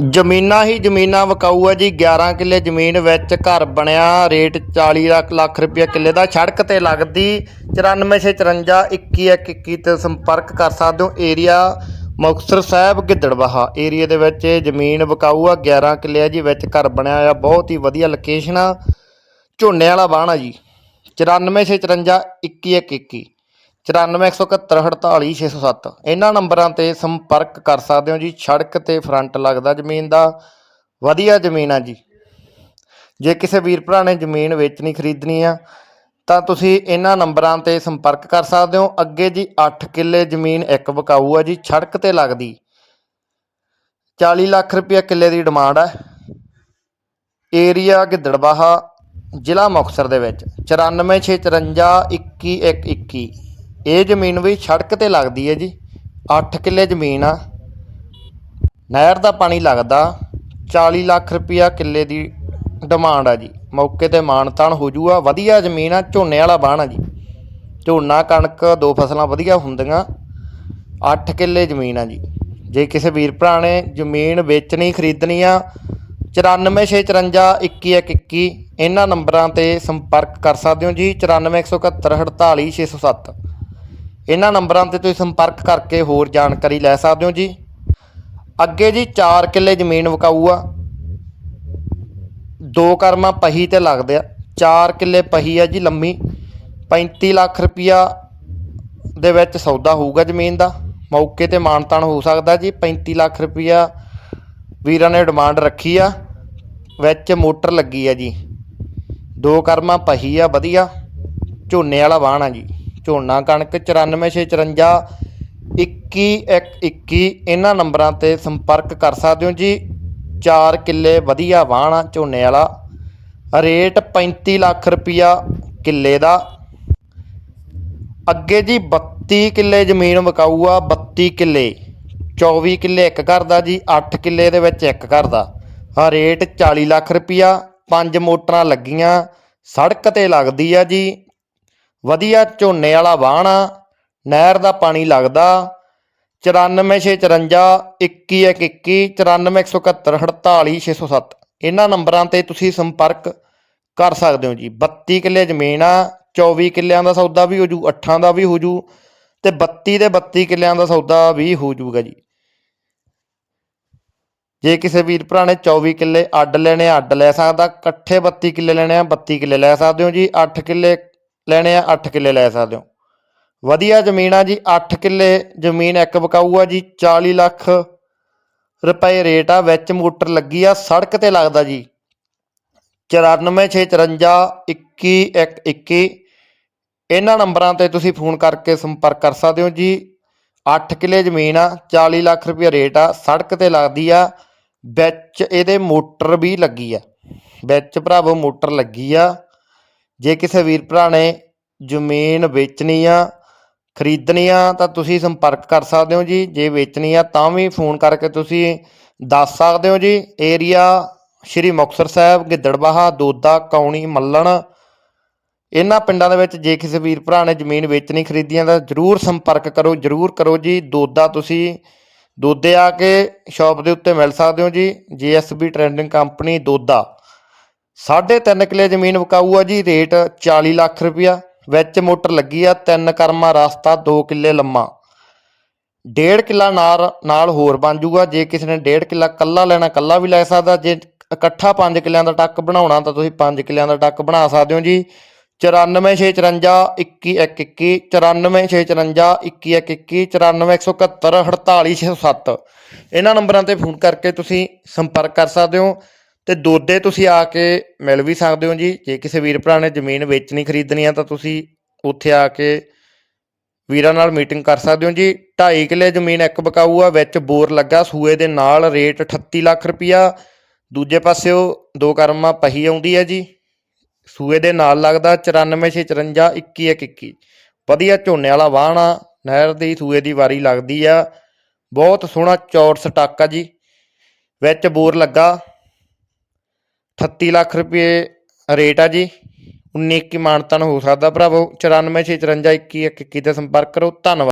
ਜ਼ਮੀਨਾਂ ਹੀ ਜ਼ਮੀਨਾਂ ਵਿਕਾਊ ਆ ਜੀ। 11 ਕਿੱਲੇ ਜ਼ਮੀਨ ਵਿੱਚ ਘਰ ਬਣਿਆ, ਰੇਟ 40 ਲੱਖ ਲੱਖ ਰੁਪਏ ਕਿੱਲੇ ਦਾ। ਸੜਕ ਤੇ ਲੱਗਦੀ 9454 2121 ਤੇ ਸੰਪਰਕ ਕਰ ਸਕਦੇ ਹੋ। ਏਰੀਆ ਮੁਕਤਸਰ ਸਾਹਿਬ, ਗਿੱਦੜਵਾਹਾ। ਏਰੀਆ ਦੇ ਵਿੱਚ ਇਹ ਜ਼ਮੀਨ ਵਿਕਾਊ ਆ। 11 ਕਿੱਲੇ ਆ ਜੀ, ਵਿੱਚ ਘਰ ਬਣਿਆ ਹੋਇਆ। ਬਹੁਤ ਹੀ ਵਧੀਆ ਲੋਕੇਸ਼ਨ ਆ। ਝੋਨੇ ਵਾਲਾ ਬਾਣ ਆ ਜੀ। 9454 2121 9417148607 ਇਹਨਾਂ ਨੰਬਰਾਂ ਤੇ ਸੰਪਰਕ ਕਰ ਸਕਦੇ ਹੋ ਜੀ। ਸੜਕ ਤੇ ਫਰੰਟ ਲੱਗਦਾ ਜ਼ਮੀਨ ਦਾ। ਵਧੀਆ ਜ਼ਮੀਨ ਆ ਜੀ। ਜੇ ਕਿਸੇ ਵੀਰ ਭਰਾ ਨੇ ਜ਼ਮੀਨ ਵੇਚਣੀ, ਖਰੀਦਣੀ ਆ, ਤਾਂ ਤੁਸੀਂ ਇਹਨਾਂ ਨੰਬਰਾਂ ਤੇ ਸੰਪਰਕ ਕਰ ਸਕਦੇ ਹੋ। ਅੱਗੇ ਜੀ 8 ਕਿੱਲੇ ਜ਼ਮੀਨ ਇੱਕ ਵਿਕਾਊ ਆ ਜੀ। ਸੜਕ ਤੇ ਲੱਗਦੀ। 40 ਲੱਖ ਰੁਪਏ ਕਿੱਲੇ ਦੀ ਡਿਮਾਂਡ ਹੈ ਏਰੀਆ ਗਿੱਦੜਬਾਹਾ, ਜ਼ਿਲ੍ਹਾ ਮੁਕਤਸਰ ਦੇ ਵਿੱਚ। 9464512121 ਇਹ ਜ਼ਮੀਨ ਵੀ ਸੜਕ ਤੇ ਲੱਗਦੀ ਹੈ ਜੀ। 8 ਕਿੱਲੇ ਜ਼ਮੀਨ ਆ। ਨਹਿਰ ਦਾ ਪਾਣੀ ਲੱਗਦਾ। 40 ਲੱਖ ਰੁਪਇਆ ਕਿੱਲੇ ਦੀ ਡਿਮਾਂਡ ਆ ਜੀ। ਮੌਕੇ ਤੇ ਮਾਨਤਾਨ ਹੋ ਜੂਗਾ। ਵਧੀਆ ਜ਼ਮੀਨ ਆ, ਝੋਨੇ ਵਾਲਾ ਬਾਣ ਆ ਜੀ। ਝੋਨਾ, ਕਣਕ ਦੋ ਫਸਲਾਂ ਵਧੀਆ ਹੁੰਦੀਆਂ। 8 ਕਿੱਲੇ ਜ਼ਮੀਨ ਆ ਜੀ। ਜੇ ਕਿਸੇ ਵੀਰ ਭਰਾ ਨੇ ਜ਼ਮੀਨ ਵੇਚਣੀ, ਖਰੀਦਣੀ ਆ 9464512121 ਇਹਨਾਂ ਨੰਬਰਾਂ ਤੇ ਸੰਪਰਕ ਕਰ ਸਕਦੇ ਹੋ ਜੀ। 9417148607 ਇਹਨਾਂ ਨੰਬਰਾਂ ਤੇ ਤੁਸੀਂ ਸੰਪਰਕ ਕਰਕੇ ਹੋਰ ਜਾਣਕਾਰੀ ਲੈ ਸਕਦੇ ਹੋ ਜੀ। ਅੱਗੇ ਜੀ 4 ਕਿੱਲੇ ਜ਼ਮੀਨ ਵਿਕਾਊ ਆ। ਦੋ ਕਰਮਾ ਪਹੀ ਤੇ ਲੱਗਦੇ ਆ। 4 ਕਿੱਲੇ ਪਹੀ ਆ ਜੀ ਲੰਮੀ। 35 ਲੱਖ ਰੁਪਿਆ ਦੇ ਵਿੱਚ ਸੌਦਾ ਹੋਊਗਾ ਜ਼ਮੀਨ ਦਾ। ਮੌਕੇ ਤੇ ਮਾਨਤਾਨ ਹੋ ਸਕਦਾ ਜੀ। 35 ਲੱਖ ਰੁਪਿਆ ਵੀਰਾਂ ਨੇ ਡਿਮਾਂਡ ਰੱਖੀ ਆ। ਵਿੱਚ ਮੋਟਰ ਲੱਗੀ ਆ ਜੀ। ਦੋ ਕਰਮਾ ਪਹੀ ਆ, ਵਧੀਆ। ਝੋਨੇ ਵਾਲਾ ਵਾਹਣ ਆ ਜੀ। ਝੋਨਾ ਕਣਕ 9454 2121 ਇਹਨਾਂ ਨੰਬਰਾਂ ਤੇ ਸੰਪਰਕ ਕਰ ਸਕਦੇ ਹੋ ਜੀ। 4 ਕਿੱਲੇ ਵਧੀਆ ਵਾਹਣਾ ਝੋਨੇ ਵਾਲਾ। ਰੇਟ 35 ਲੱਖ ਰੁਪਿਆ ਕਿੱਲੇ ਦਾ। ਅੱਗੇ ਜੀ 32 ਕਿੱਲੇ ਜ਼ਮੀਨ ਵਿਕਾਊ ਆ 32 ਕਿੱਲੇ। 24 ਕਿੱਲੇ ਇੱਕ ਘਰ ਦਾ ਜੀ 8 ਕਿੱਲੇ ਦੇ ਵਿੱਚ ਇੱਕ ਘਰ ਦਾ। ਰੇਟ 40 ਲੱਖ ਰੁਪਿਆ ਪੰਜ ਮੋਟਰਾਂ ਲੱਗੀਆਂ, ਸੜਕ ਤੇ ਲੱਗਦੀ ਆ ਜੀ। ਵਧੀਆ ਝੋਨੇ ਵਾਲਾ ਵਾਹਣ ਆ ਨਹਿਰ ਦਾ ਪਾਣੀ ਲੱਗਦਾ 9464 2121 9417148607 ਇਹਨਾਂ ਨੰਬਰਾਂ ਤੇ ਤੁਸੀਂ ਸੰਪਰਕ ਕਰ ਸਕਦੇ ਹੋ ਜੀ। 32 ਕਿੱਲੇ ਜ਼ਮੀਨ ਆ 24 ਕਿੱਲਿਆਂ ਦਾ ਸੌਦਾ ਵੀ ਹੋਜੂ ਜੂ 8 ਦਾ ਵੀ ਹੋਜੂ ਤੇ 32 ਦੇ 32 ਕਿੱਲਿਆਂ ਦਾ ਸੌਦਾ ਵੀ ਹੋ ਜੂਗਾ ਜੀ। ਜੇ ਕਿਸੇ ਵੀਰ ਭਰਾ ਨੇ 24 ਕਿੱਲੇ ਅੱਡ ਲੈਣੇ ਆ, ਅੱਡ ਲੈ ਸਕਦਾ। ਇਕੱਠੇ 32 ਕਿੱਲੇ ਲੈਣੇ ਆ 32 ਕਿੱਲੇ ਲੈ ਸਕਦੇ ਹੋ ਜੀ। 8 ਕਿੱਲੇ ਲੈਣੇ ਆ 8 ਕਿੱਲੇ ਲੈ ਸਕਦੇ ਹੋ। ਵਧੀਆ ਜ਼ਮੀਨ ਆ ਜੀ 8 ਕਿੱਲੇ ਜ਼ਮੀਨ ਇੱਕ ਵਿਕਾਊ ਆ ਜੀ 40 ਲੱਖ ਰੁਪਏ ਰੇਟ ਆ, ਵਿੱਚ ਮੋਟਰ ਲੱਗੀ ਆ, ਸੜਕ ਤੇ ਲੱਗਦਾ ਜੀ। 9464512121 ਇਹਨਾਂ ਨੰਬਰਾਂ ਤੇ ਤੁਸੀਂ ਫੋਨ ਕਰਕੇ ਸੰਪਰਕ ਕਰ ਸਕਦੇ ਹੋ ਜੀ। 8 ਕਿੱਲੇ ਜ਼ਮੀਨ ਆ 40 ਲੱਖ ਰੁਪਏ ਰੇਟ ਆ, ਸੜਕ ਤੇ ਲੱਗਦੀ ਆ, ਵਿੱਚ ਇਹਦੇ ਮੋਟਰ ਵੀ ਲੱਗੀ ਆ। ਵਿੱਚ ਭਰਾਵੋ ਮੋਟਰ ਲੱਗੀ ਆ। ਜੇ ਕਿਸੇ ਵੀਰ ਭਰਾ ਨੇ ਜ਼ਮੀਨ ਵੇਚਣੀ ਆ, ਖਰੀਦਣੀ ਆ, ਤਾਂ ਤੁਸੀਂ ਸੰਪਰਕ ਕਰ ਸਕਦੇ ਹੋ ਜੀ। ਜੇ ਵੇਚਣੀ ਆ, ਤਾਂ ਵੀ ਫੋਨ ਕਰਕੇ ਤੁਸੀਂ ਦੱਸ ਸਕਦੇ ਹੋ ਜੀ। ਏਰੀਆ ਸ਼੍ਰੀ ਮੁਕਤਸਰ ਸਾਹਿਬ, ਗਿੱਦੜਬਾਹਾ, ਦੋਦਾ, ਕੌਣੀ, ਮੱਲਣ। ਇਹਨਾਂ ਪਿੰਡਾਂ ਦੇ ਵਿੱਚ ਜੇ ਕਿਸੇ ਵੀਰ ਭਰਾ ਨੇ ਜ਼ਮੀਨ ਵੇਚਣੀ ਖਰੀਦੀਆਂ ਤਾਂ ਜਰੂਰ ਸੰਪਰਕ ਕਰੋ। ਜਰੂਰ ਕਰੋ ਜੀ। ਦੋਦਾ ਤੁਸੀਂ ਦੋਦੇ ਆ ਕੇ ਸ਼ਾਪ ਦੇ ਉੱਤੇ ਮਿਲ ਸਕਦੇ ਹੋ ਜੀ। GSB trading company, Doda. ਸਾਢੇ ਤਿੰਨ ਕਿੱਲੇ ਜ਼ਮੀਨ ਵਿਕਾਊ ਆ ਜੀ, ਰੇਟ 40 ਲੱਖ ਰੁਪਇਆ। ਵਿੱਚ ਮੋਟਰ ਲੱਗੀ ਆ, ਤਿੰਨ ਕਰਮਾ ਰਸਤਾ 2 ਕਿੱਲੇ ਲੰਮਾ। ਡੇਢ ਕਿੱਲਾ ਨਾਲ ਨਾਲ ਹੋਰ ਬਣ ਜੂਗਾ। ਜੇ ਕਿਸੇ ਨੇ ਡੇਢ ਕਿੱਲਾ ਕੱਲਾ ਲੈਣਾ ਕੱਲਾ ਵੀ ਲੈ ਸਕਦਾ। ਜੇ ਇਕੱਠਾ 5 ਕਿੱਲਿਆਂ ਦਾ ਟੱਕ ਬਣਾਉਣਾ, ਤਾਂ ਤੁਸੀਂ 5 ਕਿੱਲਿਆਂ ਦਾ ਟੱਕ ਬਣਾ ਸਕਦੇ ਹੋ ਜੀ। 9464512121 9464512121 9417148607 ਇਹਨਾਂ ਨੰਬਰਾਂ ਤੇ ਫੋਨ ਕਰਕੇ ਤੁਸੀਂ ਸੰਪਰਕ ਕਰ ਸਕਦੇ ਹੋ। ਤੇ ਦੋਦੇ ਤੁਸੀਂ ਆ ਕੇ ਮਿਲ ਵੀ ਸਕਦੇ ਹੋ ਜੀ। ਜੇ ਕਿਸੇ ਵੀਰ ਭਰਾ ਨੇ ਜ਼ਮੀਨ ਵੇਚਣੀ ਖਰੀਦਣੀ ਆ ਤਾਂ ਤੁਸੀਂ ਉੱਥੇ ਆ ਕੇ ਵੀਰਾਂ ਨਾਲ ਮੀਟਿੰਗ ਕਰ ਸਕਦੇ ਹੋ ਜੀ। 2.5 ਕਿੱਲੇ ਜ਼ਮੀਨ ਇੱਕ ਬਕਾਊ ਆ, ਵਿੱਚ ਬੋਰ ਲੱਗਾ, ਸੂਏ ਦੇ ਨਾਲ ਰੇਟ 38 ਲੱਖ ਰੁਪਿਆ ਦੂਜੇ ਪਾਸਿਓ ਦੋ ਕਰਮਾ ਪਹੀ ਆਉਂਦੀ ਹੈ ਜੀ। ਸੂਏ ਦੇ ਨਾਲ ਲੱਗਦਾ 9464512121 ਵਧੀਆ ਝੋਨੇ ਵਾਲਾ ਵਾਹਣ ਆ, ਨਹਿਰ ਦੀ, ਸੂਏ ਦੀ ਵਾਰੀ ਲੱਗਦੀ ਆ। ਬਹੁਤ ਸੋਹਣਾ ਚੌੜ ਸਟਾਕ ਆ ਜੀ। ਵਿੱਚ ਬੋਰ ਲੱਗਾ 38 ਲੱਖ ਰੁਪਏ ਰੇਟ ਆ ਜੀ। 19 ਕੀ ਮਾਨਤਨ ਹੋ ਸਕਦਾ ਭਰਾਵੋ। 9464512121 ਤੇ ਸੰਪਰਕ ਕਰੋ। ਧੰਨਵਾਦ।